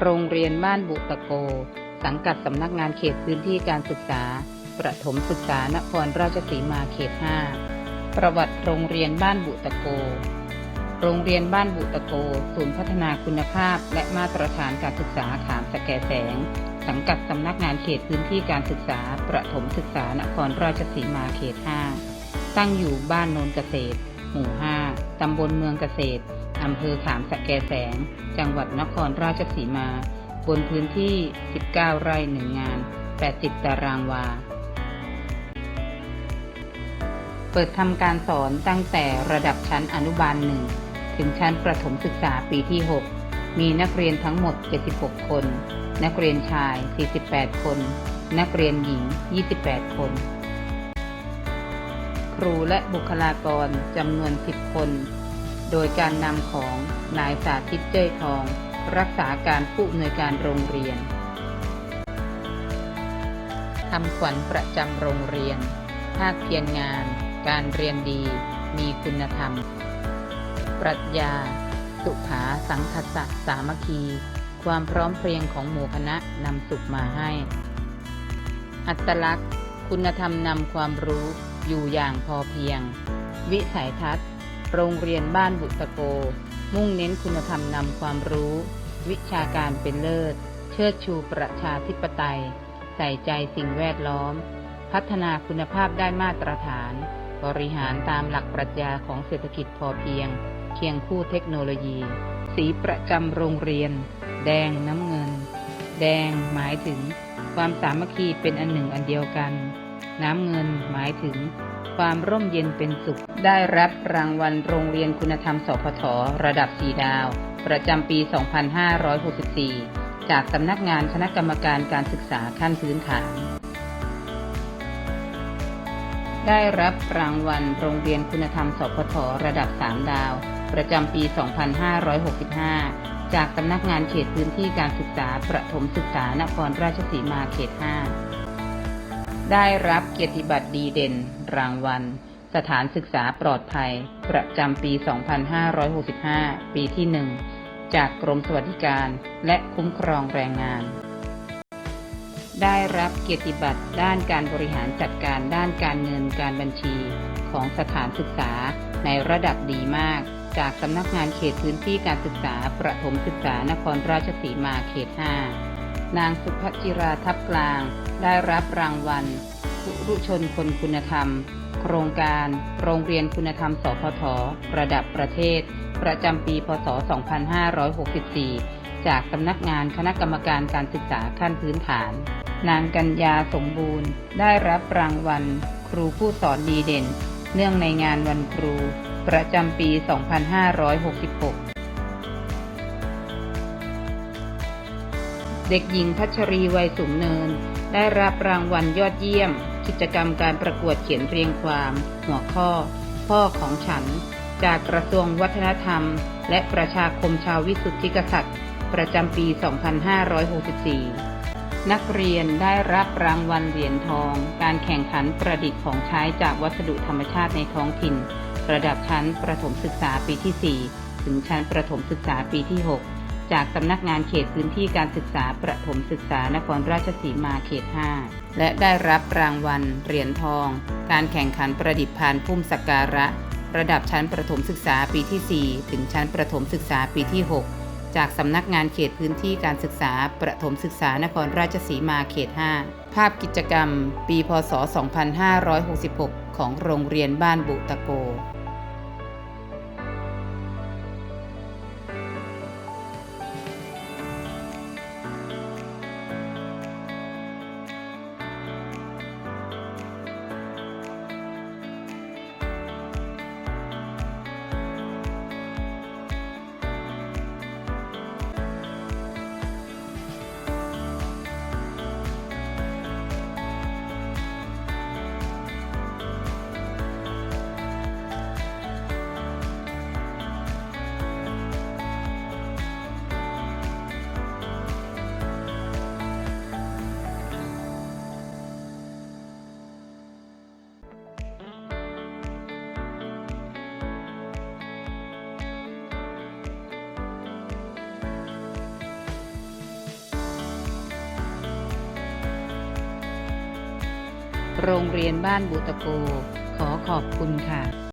โรงเรียนบ้านบุตะโก สังกัดสำนักงานเขตพื้นที่การศึกษา ประถมศึกษานครราชสีมาเขต 5 ประวัติโรงเรียนบ้านบุตะโก โรงเรียนบ้านบุตะโก ศูนย์พัฒนาคุณภาพ และมาตรฐานการศึกษาขามสแกแสง สังกัดสำนักงานเขตพื้นที่การศึกษา ประถมศึกษานครราชสีมาเขต 5 ตั้งอยู่บ้านโนนเกษตร หมู่ 5 ตำบลเมืองเกษตร อำเภอขามสะแกแสง จังหวัดนครราชสีมา บนพื้นที่ 19 ไร่หนึ่งงาน 80 ตารางวา เปิดทำการสอนตั้งแต่ระดับชั้นอนุบาลหนึ่งถึงชั้นประถมศึกษาปีที่ 6 มีนักเรียนทั้งหมด 76 คน นักเรียนชาย 48 คน นักเรียนหญิง 28 คน ครูและบุคลากรจำนวน 10 คน โดยการนำของนายสาธิตเจ้ยทอง รักษาการผู้อำนวยการโรงเรียนทำขวัญประจำโรงเรียน ภาคเพียรงาน การเรียนดี มีคุณธรรม ปรัชญา สุขาสังคสะสามัคคี ความพร้อมเพรียงของหมู่คณะนำสุขมาให้ อัตลักษณ์ คุณธรรมนำความรู้ อยู่อย่างพอเพียง วิสัยทัศน์ โรงเรียนบ้านบุตโก มุ่งเน้นคุณธรรมนำความรู้ วิชาการเป็นเลิศ เชิดชูประชาธิปไตย ใส่ใจสิ่งแวดล้อม พัฒนาคุณภาพได้มาตรฐาน บริหารตามหลักปรัชญาของเศรษฐกิจพอเพียง เคียงคู่เทคโนโลยี สีประจำโรงเรียน แดงน้ำเงิน แดงหมายถึง ความสามัคคีเป็นอันหนึ่งอันเดียวกัน น้ำเงินหมายถึง ความร่มเย็นเป็นสุข ได้รับรางวัลโรงเรียนคุณธรรมสพทระดับ 4 ดาว ประจำปี 2564 จากสำนักงานคณะกรรมการการศึกษาขั้นพื้นฐาน ได้รับรางวัลโรงเรียนคุณธรรมสพทระดับ 3 ดาว ประจำปี 2565 จากสำนักงานเขตพื้นที่การศึกษาประถมศึกษานครราชสีมาเขต 5ได้รับเกียรติบัตรดีเด่น รางวัล สถานศึกษาปลอดภัย ประจำปี 2565 ปีที่ 1 จากกรมสวัสดิการและคุ้มครองแรงงาน ได้รับเกียรติบัตรด้านการบริหารจัดการด้านการเงินการบัญชีของสถานศึกษาในระดับดีมาก จากสำนักงานเขตพื้นที่การศึกษา ประถมศึกษานครราชสีมาเขต 5 นางสุภจิราทับกลาง ได้รับรางวัล คุรุชนคนคุณธรรม โครงการ โรงเรียนคุณธรรม สพท ระดับประเทศ ประจำปี พศ 2564 จากสำนักงานคณะกรรมการการศึกษาขั้นพื้นฐาน นางกัญญาสมบูรณ์ ได้รับรางวัล ครูผู้สอนดีเด่น เนื่องในงานวันครู ประจำปี 2566เด็กหญิงพัชรีวัยสูงเนิน ได้รับรางวัลยอดเยี่ยม กิจกรรมการประกวดเขียนเรียงความ หัวข้อ พ่อของฉัน จากกระทรวงวัฒนธรรม และประชาคมชาววิสุทธิกษัตริย์ ประจำปี 2564 นักเรียนได้รับรางวัลเหรียญทอง การแข่งขันประดิษฐ์ของใช้จากวัสดุธรรมชาติในท้องถิ่น ระดับชั้นประถมศึกษาปีที่ 4 ถึงชั้นประถมศึกษาปีที่ 6จากสำนักงานเขตพื้นที่การศึกษาประถมศึกษานครราชสีมาเขต 5 และได้รับรางวัล เหรียญทอง การแข่งขันประดิษฐ์พานพุ่มสักการะ ระดับชั้นประถมศึกษาปีที่ 4 ถึงชั้นประถมศึกษาปีที่ 6 จากสำนักงานเขตพื้นที่การศึกษา ประถมศึกษานครราชสีมาเขต 5 ภาพกิจกรรม ปีพศ 2566 ของโรงเรียนบ้านบุตะโก โรงเรียนบ้านบุตะโก ขอขอบคุณค่ะ